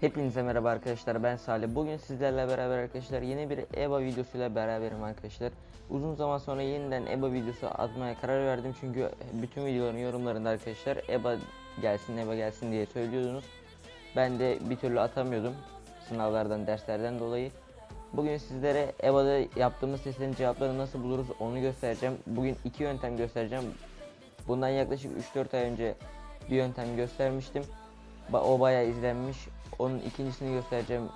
Hepinize merhaba arkadaşlar ben Salih. Bugün sizlerle beraber arkadaşlar yeni bir EBA videosuyla beraberim arkadaşlar. Uzun zaman sonra yeniden EBA videosu atmaya karar verdim çünkü bütün videoların yorumlarında arkadaşlar EBA gelsin EBA gelsin diye söylüyordunuz. Ben de bir türlü atamıyordum sınavlardan derslerden dolayı. Bugün sizlere EBA'da yaptığımız testlerin cevaplarını nasıl buluruz onu göstereceğim. Bugün iki yöntem göstereceğim. Bundan yaklaşık 3-4 ay önce bir yöntem göstermiştim. O bayağı izlenmiş. Onun ikincisini göstereceğim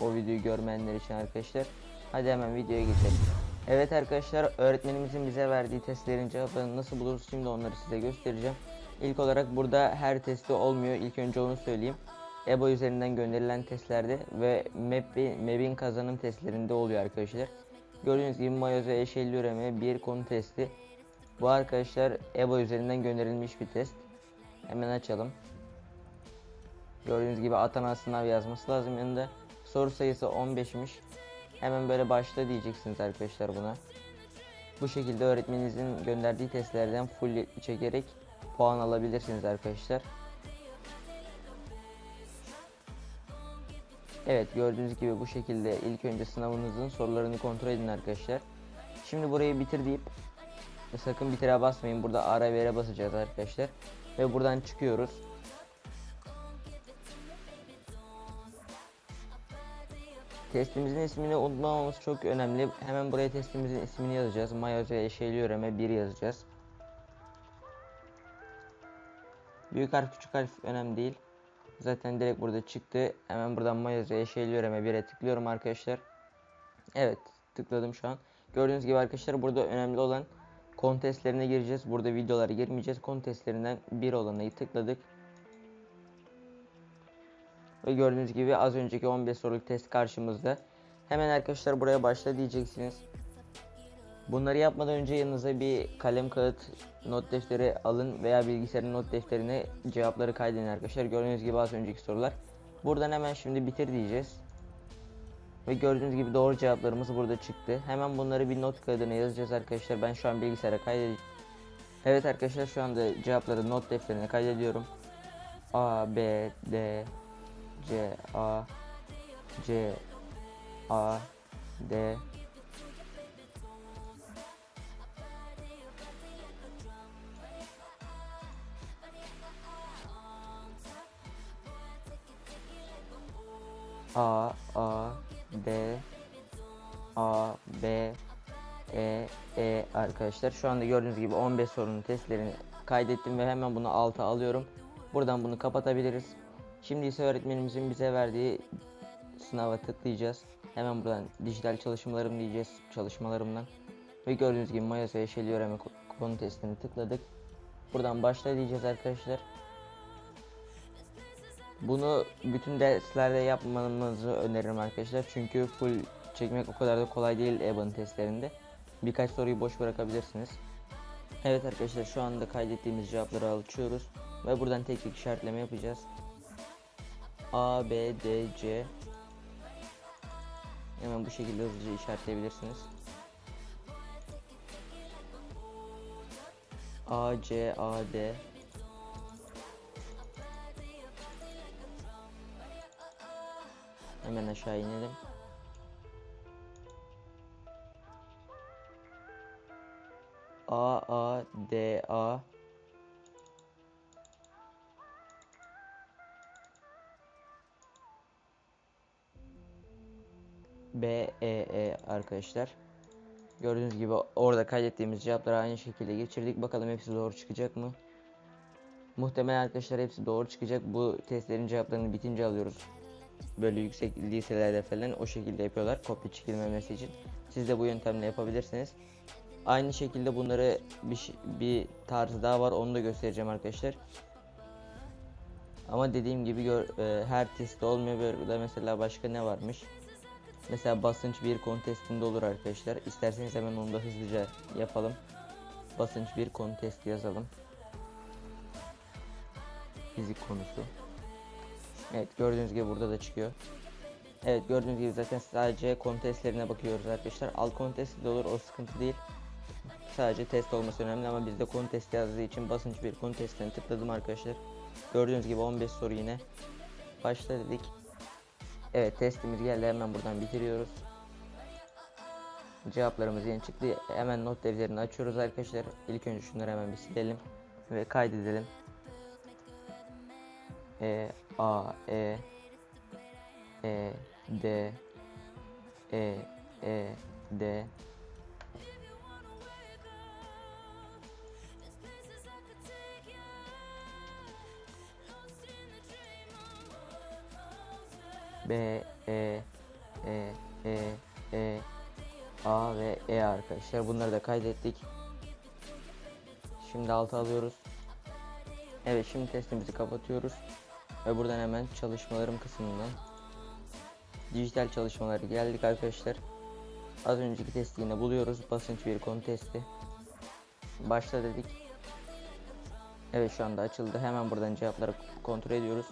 o videoyu görmeyenler için arkadaşlar. Hadi hemen videoya geçelim. Evet arkadaşlar öğretmenimizin bize verdiği testlerin cevaplarını nasıl buluruz şimdi onları size göstereceğim. İlk olarak burada her testi olmuyor. İlk önce onu söyleyeyim. EBA üzerinden gönderilen testlerde ve MEB, MEB'in kazanım testlerinde oluyor arkadaşlar. Gördüğünüz gibi mayoz ve eşelli üreme bir konu testi. Bu arkadaşlar EBA üzerinden gönderilmiş bir test. Hemen açalım. Gördüğünüz gibi Atana sınav yazması lazım yanında. Soru sayısı 15'miş. Hemen böyle başla diyeceksiniz arkadaşlar buna. Bu şekilde öğretmeninizin gönderdiği testlerden full çekerek puan alabilirsiniz arkadaşlar. Evet gördüğünüz gibi bu şekilde ilk önce sınavınızın sorularını kontrol edin arkadaşlar. Şimdi burayı bitir deyip sakın bitire basmayın. Burada ara vere basacağız arkadaşlar. Ve buradan çıkıyoruz. Testimizin ismini unutmamamız çok önemli. Hemen buraya testimizin ismini yazacağız. Mayoz ve eşeğli üreme 1 yazacağız. Büyük harf küçük harf önemli değil. Zaten direkt burada çıktı. Hemen buradan mayoz ve eşeğli üreme 1'e tıklıyorum arkadaşlar. Evet tıkladım şu an. Gördüğünüz gibi arkadaşlar burada önemli olan kontestlerine gireceğiz. Burada videolara girmeyeceğiz. Kontestlerinden bir olanı tıkladık. Ve gördüğünüz gibi az önceki 15 soruluk test karşımızda. Hemen arkadaşlar buraya başla diyeceksiniz. Bunları yapmadan önce yanınıza bir kalem kağıt not defteri alın veya bilgisayarın not defterine cevapları kaydedin arkadaşlar. Gördüğünüz gibi az önceki sorular. Buradan hemen şimdi bitir diyeceğiz. Ve gördüğünüz gibi doğru cevaplarımız burada çıktı. Hemen bunları bir not kağıdına yazacağız arkadaşlar. Ben şu an bilgisayara kaydedeceğim. Evet arkadaşlar şu anda cevapları not defterine kaydediyorum. A, B, D, C, A, C, A, D, A, A, D, A, B, E, E arkadaşlar. Şu anda gördüğünüz gibi 15 sorunun testlerini kaydettim ve hemen bunu alta alıyorum. Buradan bunu kapatabiliriz. Şimdi ise öğretmenimizin bize verdiği sınava tıklayacağız. Hemen buradan dijital çalışmalarım diyeceğiz çalışmalarımdan. Ve gördüğünüz gibi Mayas ve Yeşil Öğrenme ko- konu testini tıkladık. Buradan başla diyeceğiz arkadaşlar. Bunu bütün derslerde yapmanızı öneririm arkadaşlar. Çünkü full çekmek o kadar da kolay değil EBA'nın testlerinde. Birkaç soruyu boş bırakabilirsiniz. Evet arkadaşlar şu anda kaydettiğimiz cevapları açıyoruz. Ve buradan tek tek işaretleme yapacağız. A, B, D, C. Hemen bu şekilde hızlıca işaretleyebilirsiniz. A, C, A, D. Hemen aşağı inelim. A, A, D, A. B, E, E arkadaşlar. Gördüğünüz gibi orada kaydettiğimiz cevapları aynı şekilde geçirdik. Bakalım hepsi doğru çıkacak mı? Muhtemelen arkadaşlar hepsi doğru çıkacak. Bu testlerin cevaplarını bitince alıyoruz. Böyle yüksek liselerde falan o şekilde yapıyorlar kopya çekilmemesi için. Siz de bu yöntemle yapabilirsiniz. Aynı şekilde bunları bir, bir tarzı daha var onu da göstereceğim arkadaşlar. Ama dediğim gibi gör, e, her testte olmuyor. Böyle mesela başka ne varmış? Mesela basınç bir kontestinde olur arkadaşlar. İsterseniz hemen onu da hızlıca yapalım. Basınç bir kontest yazalım. Fizik konusu. Evet gördüğünüz gibi burada da çıkıyor. Evet gördüğünüz gibi zaten sadece kontestlerine bakıyoruz arkadaşlar. Alt kontesti de olur o sıkıntı değil. Sadece test olması önemli ama bizde kontest yazdığı için basınç bir kontestine tıkladım arkadaşlar. Gördüğünüz gibi 15 soru yine. Başla dedik. Evet testimiz geldi hemen buradan bitiriyoruz. Cevaplarımız yeni çıktı. Hemen not defterini açıyoruz arkadaşlar. İlk önce şunları hemen bir silelim ve kaydedelim. E A E E D E E D B E E E E A ve E arkadaşlar. Bunları da kaydettik. Şimdi altı alıyoruz. Evet şimdi testimizi kapatıyoruz. Ve buradan hemen çalışmalarım kısmından dijital çalışmaları geldik arkadaşlar. Az önceki testi yine buluyoruz. Basınç bir konu testi. Başla dedik. Evet şu anda açıldı. Hemen buradan cevapları kontrol ediyoruz.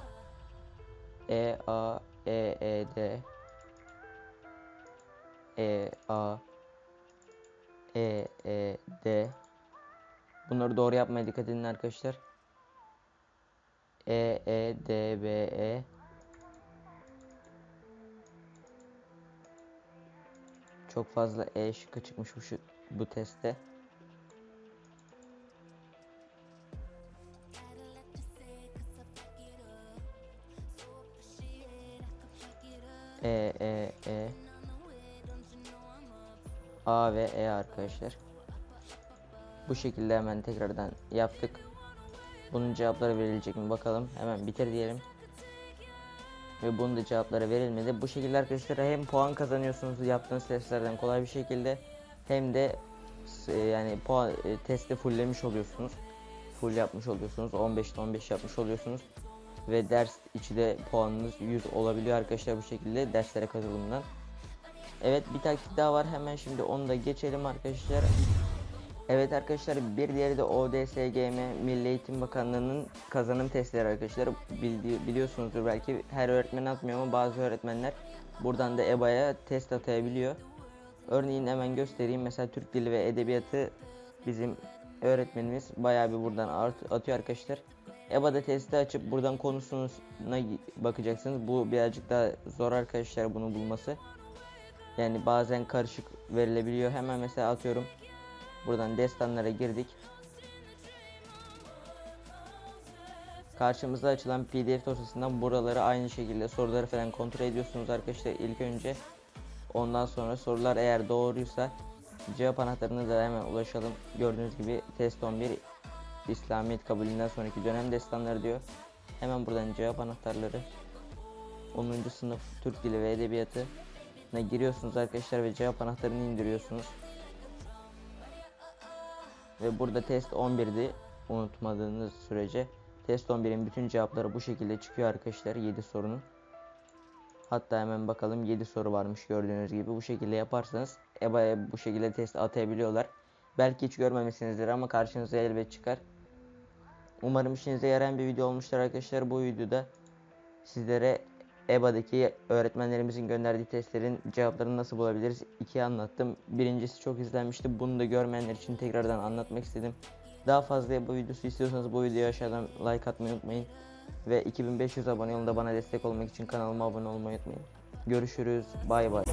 E A E E D E A E E D Bunları doğru yapmaya dikkat edin arkadaşlar. E E D B E Çok fazla E şıkkı çıkmış bu, şu, bu testte. E E E A ve E arkadaşlar. Bu şekilde hemen tekrardan yaptık. Bunun cevapları verilecek mi bakalım. Hemen bitir diyelim. Ve bunun da cevapları verilmedi. Bu şekilde arkadaşlar hem puan kazanıyorsunuz yaptığınız testlerden kolay bir şekilde hem de e, yani puan e, testi fulllemiş oluyorsunuz. Full yapmış oluyorsunuz. 15'te 15 yapmış oluyorsunuz. Ve ders içi de puanınız 100 olabiliyor arkadaşlar bu şekilde derslere katılımdan. Evet bir taktik daha var hemen şimdi onu da geçelim arkadaşlar. Evet arkadaşlar bir diğeri de ODSGM Milli Eğitim Bakanlığı'nın kazanım testleri arkadaşlar. Bildi, biliyorsunuzdur belki her öğretmen atmıyor ama bazı öğretmenler buradan da EBA'ya test atayabiliyor. Örneğin hemen göstereyim mesela Türk Dili ve Edebiyatı bizim öğretmenimiz bayağı bir buradan art- atıyor arkadaşlar. EBA'da testi açıp buradan konusuna bakacaksınız. Bu birazcık daha zor arkadaşlar bunu bulması. Yani bazen karışık verilebiliyor. Hemen mesela atıyorum. Buradan destanlara girdik. Karşımıza açılan pdf dosyasından buraları aynı şekilde soruları falan kontrol ediyorsunuz arkadaşlar ilk önce. Ondan sonra sorular eğer doğruysa cevap anahtarına da hemen ulaşalım. Gördüğünüz gibi test 11 İslamiyet kabulünden sonraki dönem destanları diyor. Hemen buradan cevap anahtarları 10. sınıf Türk Dili ve Edebiyatı giriyorsunuz arkadaşlar ve cevap anahtarını indiriyorsunuz. Ve burada test 11'di unutmadığınız sürece. Test 11'in bütün cevapları bu şekilde çıkıyor arkadaşlar 7 sorunun. Hatta hemen bakalım 7 soru varmış gördüğünüz gibi. Bu şekilde yaparsanız EBA'ya bu şekilde test atayabiliyorlar. Belki hiç görmemişsinizdir ama karşınıza elbet çıkar. Umarım işinize yarayan bir video olmuştur arkadaşlar. Bu videoda sizlere EBA'daki öğretmenlerimizin gönderdiği testlerin cevaplarını nasıl bulabiliriz ikiye anlattım. Birincisi çok izlenmişti. Bunu da görmeyenler için tekrardan anlatmak istedim. Daha fazla EBA videosu istiyorsanız bu videoya aşağıdan like atmayı unutmayın. Ve 2500 abone yolunda bana destek olmak için kanalıma abone olmayı unutmayın. Görüşürüz. Bay bay.